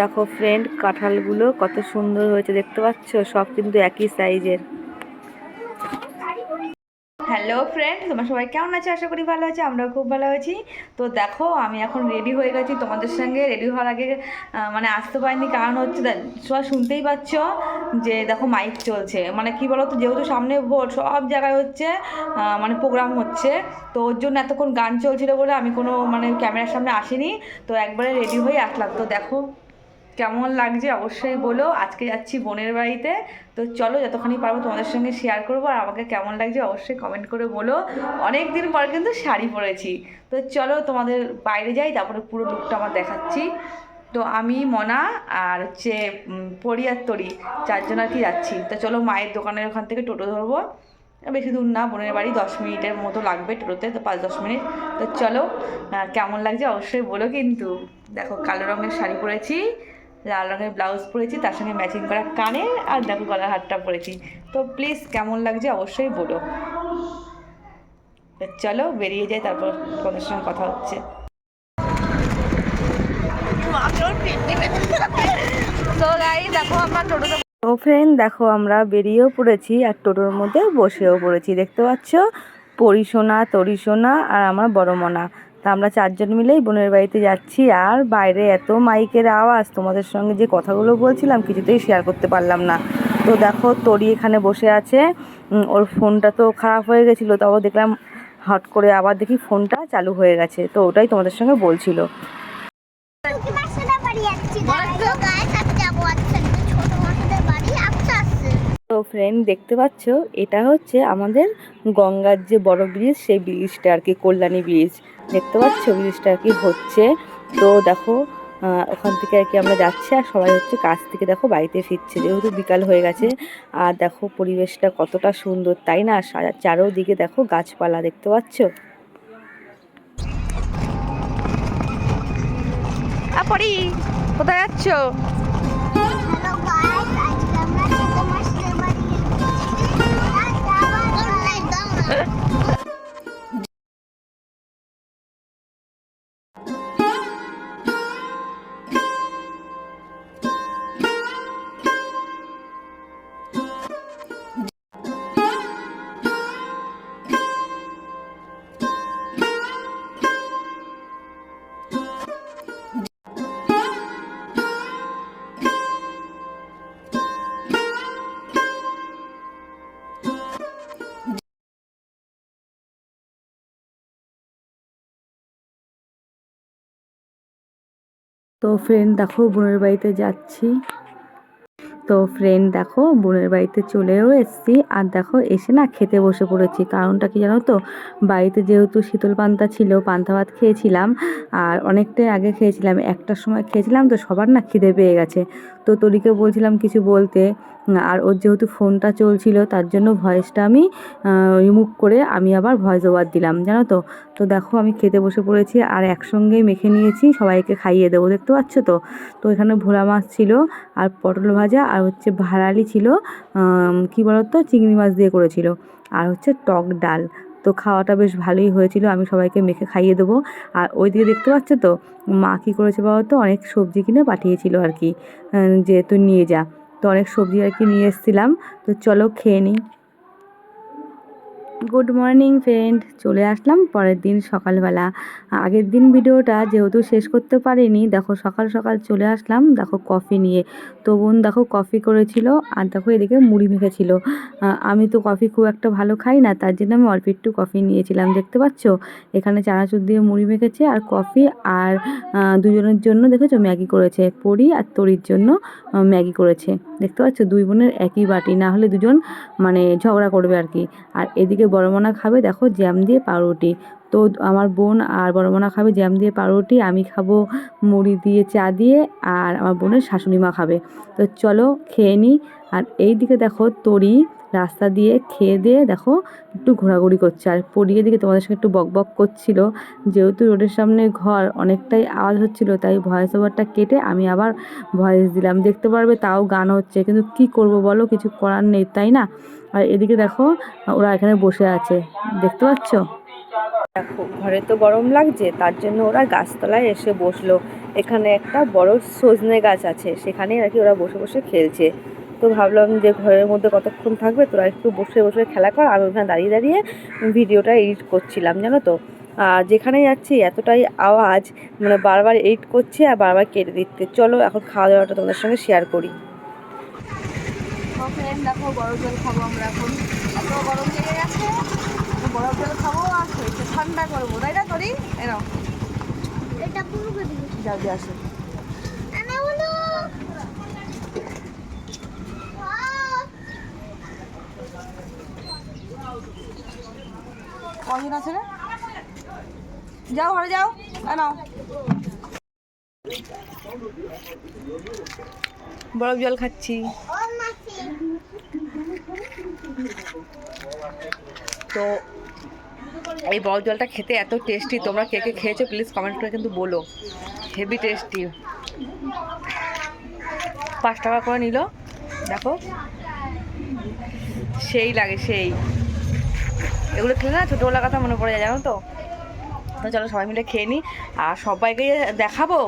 দেখো ফ্রেন্ড কাঁঠালগুলো কত সুন্দর হয়েছে, দেখতে পাচ্ছ? সব কিন্তু একই সাইজের হ্যালো ফ্রেন্ড তোমরা সবাই কেমন আছো? আশা করি ভালো আছে, আমরাও খুব ভালো আছি। তো দেখো, আমি এখন রেডি হয়ে গেছি তোমাদের সঙ্গে। রেডি হওয়ার আগে মানে আসতে পারিনি, কারণ হচ্ছে সবাই শুনতেই পাচ্ছ যে দেখো মাইক চলছে। মানে কি বলো তো যেহেতু সামনে ভোট সব জায়গায় হচ্ছে মানে প্রোগ্রাম হচ্ছে। তো ওর জন্য এতক্ষণ গান চলছিল বলে আমি কোনো মানে ক্যামেরার সামনে আসিনি। তো একবারে রেডি হয়ে আসলাম। তো দেখো কেমন লাগছে অবশ্যই বলো। আজকে যাচ্ছি বোনের বাড়িতে। তো চলো যতখানি পারব তোমাদের সঙ্গে শেয়ার করব। আর আমাকে কেমন লাগছে অবশ্যই কমেন্ট করে বলো। অনেক দিন পর কিন্তু শাড়ি পরেছি। তো চলো তোমাদের বাইরে যাই, তারপরে পুরো লুকটা আমার দেখাচ্ছি। তো আমি, মনা আর হচ্ছে পরি আর তরি চারজন আর কি যাচ্ছি। তো চলো মায়ের দোকানের ওখান থেকে টোটো ধরবো। বেশি দূর না, বোনের বাড়ি দশ মিনিটের মতো লাগবে টোটোতে, তো পাঁচ দশ মিনিট। তো চলো কেমন লাগছে অবশ্যই বলো কিন্তু। দেখো কালো রঙের শাড়ি পরেছি। লাল রঙের ব্লাউজ পরেছি, তার সঙ্গে ম্যাচিং করা কানের আর দেখো গলার হারটা পরেছি। তো প্লিজ কেমন লাগছে অবশ্যই বলো। চলো বেরিয়ে যাই, তারপর তোমাদের সঙ্গে কথা হচ্ছে। তো দেখো আমরা টোটোতে তো ফ্রেন্ড দেখো আমরা বেরিয়েও পড়েছি আর টোটোর মধ্যে বসেও পড়েছি, দেখতে পাচ্ছ? পরিসোনা, তরিসোনা আর আমার বড় মনা। তা আমরা চারজন মিলেই বোনের বাড়িতে যাচ্ছি। আর বাইরে এত মাইকের আওয়াজ, তোমাদের সঙ্গে যে কথাগুলো বলছিলাম কিছুতেই শেয়ার করতে পারলাম না। তো দেখো, তরি এখানে বসে আছে। ওর ফোনটা তো খারাপ হয়ে গেছিল, তাও দেখলাম হট করে আবার দেখি ফোনটা চালু হয়ে গেছে। তো ওটাই তোমাদের সঙ্গে বলছিল। বাড়ি তো ফ্রেন্ড দেখতে পাচ্ছ এটা হচ্ছে আমাদের গঙ্গার যে বড় ব্রিজ সেই ব্রিজটা আর কি কল্যাণী ব্রিজ দেখতে পাচ্ছ ব্রিজটা আর কি হচ্ছে। তো দেখো আহ, ওখান থেকে আর কি আমরা যাচ্ছি আর সবাই হচ্ছে কাছ থেকে দেখো বাড়িতে ফিরছে। যেহেতু বিকাল হয়ে গেছে আর দেখো পরিবেশটা কতটা সুন্দর তাই না? চারোদিকে দেখো গাছপালা দেখতে পাচ্ছ। পরি কোথায় যাচ্ছ? তো ফ্রেন্ড দেখো বোনের বাড়িতে যাচ্ছি। তো ফ্রেন্ড দেখো, বোনের বাড়িতে চলেও এসেছি। আর দেখো, এসে না খেতে বসে পড়েছি। কারণটা কি জানো তো? বাড়িতে যেহেতু শীতল পান্তা ছিল, পান্তা ভাত খেয়েছিলাম। আর অনেকটাই আগে খেয়েছিলাম একটার সময় খেয়েছিলাম তো সবার না খিদে পেয়ে গেছে। তো তরিকে বলছিলাম কিছু বলতে। আর ওর যেহেতু ফোনটা চলছিল, তার জন্য ভয়েসটা আমি রিমুভ করে আমি আবার ভয়েস ওভার দিলাম, জানো তো? তো দেখো, আমি খেতে বসে পড়েছি আর একসঙ্গেই মেখে নিয়েছি, সবাইকে খাইয়ে দেবো, দেখতে পাচ্ছ তো? তো এখানে ভোলা মাছ ছিল আর পটল ভাজা আর হচ্ছে ভাড়ালি ছিল কি বলতো, চিংড়ি মাছ দিয়ে করেছিল। আর হচ্ছে টক ডাল। তো খাওয়াটা বেশ ভালোই হয়েছিল, আমি সবাইকে মেখে খাইয়ে দেবো। আর ওই দিকে দেখতে পাচ্ছ তো, মা কী করেছে বলতো অনেক সবজি কিনে পাঠিয়েছিল আর কি যেহেতু নিয়ে যা। তো অনেক সবজি আর কি নিয়ে এসেছিলাম। তো চলো খেয়ে নিই গুড মর্নিং ফ্রেন্ড চলে আসলাম পরের দিন সকালবেলা। আগের দিন ভিডিওটা যেহেতু শেষ করতে পারিনি, দেখো সকাল সকাল চলে আসলাম, দেখো কফি নিয়ে। তো বোন দেখো কফি করেছিল, আর দেখো এদিকে মুড়ি মেখেছিল। আমি তো কফি খুব একটা ভালো খাই না, তার জন্য আমি অল্প একটু কফি নিয়েছিলাম, দেখতে পাচ্ছ? এখানে চানাচুর দিয়ে মুড়ি মেখেছে, আর কফি আর দুজনের জন্য দেখেছ ম্যাগি করেছে, পরি আর তরির জন্য ম্যাগি করেছে। দেখতে পাচ্ছ? দুই বোনের একই বাটি, না হলে দুজন মানে ঝগড়া করবে আর কি। আর এদিকে বড়মনা খাবে? দেখো, জ্যাম দিয়ে পাউরুটি। তো আমার বোন আর বড়মনা খাবে, জ্যাম দিয়ে পাউরুটি, আমি খাব মুড়ি দিয়ে চা দিয়ে, আর আমার বোনের শাশুড়ি মা খাবে। তো চলো, খেয়ে নিই আর এই দিকে দেখো, তরি রাস্তা দিয়ে খেয়ে দিয়ে দেখো একটু ঘোরাঘুরি করছে। আর পড়িয়ে দিকে তোমাদের সঙ্গে একটু বক বক করছিল। যেহেতু রোডের সামনে ঘর, অনেকটাই আওয়াজ হচ্ছিল, তাই ভয়েস ওভারটা কেটে আমি আবার ভয়েস দিলাম। দেখতে পারবে তাও গান হচ্ছে, কিন্তু কি করব বলো? কিছু করার নেই, তাই না? আর এদিকে দেখো, ওরা এখানে বসে আছে। দেখতে পাচ্ছ? দেখো, ঘরে তো গরম লাগছে, তার জন্য ওরা গাছতলায় এসে বসল। এখানে একটা বড় সজনে গাছ আছে, সেখানেই আর কি ওরা বসে বসে খেলছে। তো ভাবলাম যে ঘরের মধ্যে কতক্ষণ থাকবে? তোরা একটু বসে বসে খেলা কর আমি ওখানে দাঁড়িয়ে দাঁড়িয়ে ভিডিওটা এডিট করছিলাম জানো তো। আর যেখানে যাচ্ছি এতটাই আওয়াজ মানে বারবার এডিট করছে আর বারবার কেটে দিচ্ছে। চলো এখন খাওয়া দাওয়াটা তোমাদের সঙ্গে শেয়ার করি। দেখো গরম জল খাব আমরা এখন। এত গরম লেগে গেছে। গরম জল খাব আর ঠান্ডা করব। তাই না করি এরকম এটা পুরো যাও দিয়ে আসো। আছে যাও, ঘরে যাও। নাও। বরফ জল খাচ্ছি। তো এই বরফ জলটা খেতে এত টেস্টি তোমরা কে কে খেয়েছো প্লিজ কমেন্ট করে কিন্তু বলো। হেভি টেস্টি পাঁচ টাকা করে নিল। দেখো। সেই লাগে সেই। এগুলো খেলে না ছোটোবেলার কথা মনে পড়ে যায় জানো তো? তো চলো সবাই মিলে খেয়ে নিই আর সবাইকে দেখাবো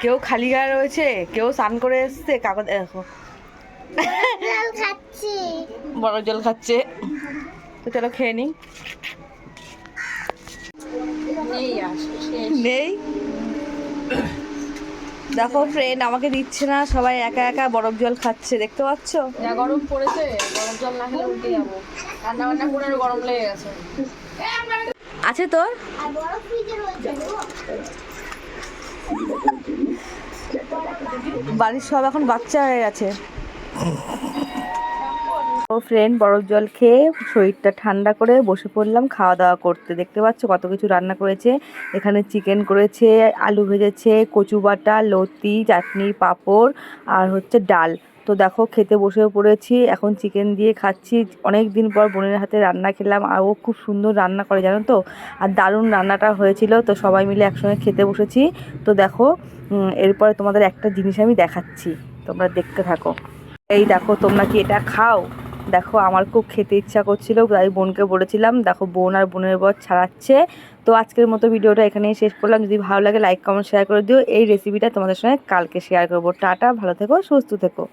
কেউ খালি গায়ে রয়েছে কেউ স্নান করে এসছে কাগজ দেখো। বড় জল খাচ্ছে। তো চলো খেয়ে নিই নেই? দেখো ফ্রেন্ড আমাকে দিচ্ছে না সবাই একা একা বরফ জল খাচ্ছে দেখতে পাচ্ছ? যা গরম পড়েছে গরম জল না খেলে উল্টে যাব। রান্না বান্না করে গরম লেগে গেছে। আছে তোর? আর বড় ফ্রিজে রয়েছে বাড়ির সব এখন বাচ্চা হয়ে গেছে। ও ফ্রেন্ড বরফ জল খেয়ে শরীরটা ঠান্ডা করে বসে পড়লাম খাওয়া দাওয়া করতে। দেখতে পাচ্ছ কত কিছু রান্না করেছে। এখানে চিকেন করেছে, আলু ভেজেছে, কচু বাটা, লতি, চাটনি, পাঁপড় আর হচ্ছে ডাল। তো দেখো খেতে বসেও পড়েছি, এখন চিকেন দিয়ে খাচ্ছি। অনেক দিন পর বোনের হাতে রান্না খেলাম আর ও খুব সুন্দর রান্না করে, জানো তো? আর দারুণ রান্নাটা হয়েছিল, তো সবাই মিলে একসঙ্গে খেতে বসেছি। তো দেখো এরপরে তোমাদের একটা জিনিস আমি দেখাচ্ছি, তোমরা দেখতে থাকো। এই দেখো, তোমরা কি এটা খাও? দেখো, আমার খুব খেতে ইচ্ছা করছিল, তাই বোনকে বলেছিলাম, দেখো, বোন আর বোনের বর ছাড়াচ্ছে। তো আজকের মতো ভিডিওটা এখানেই শেষ করলাম। যদি ভালো লাগে লাইক কমেন্ট শেয়ার করে দিও। এই রেসিপিটা তোমাদের সঙ্গে কালকে শেয়ার করব। টাটা, ভালো থেকো, সুস্থ থেকো।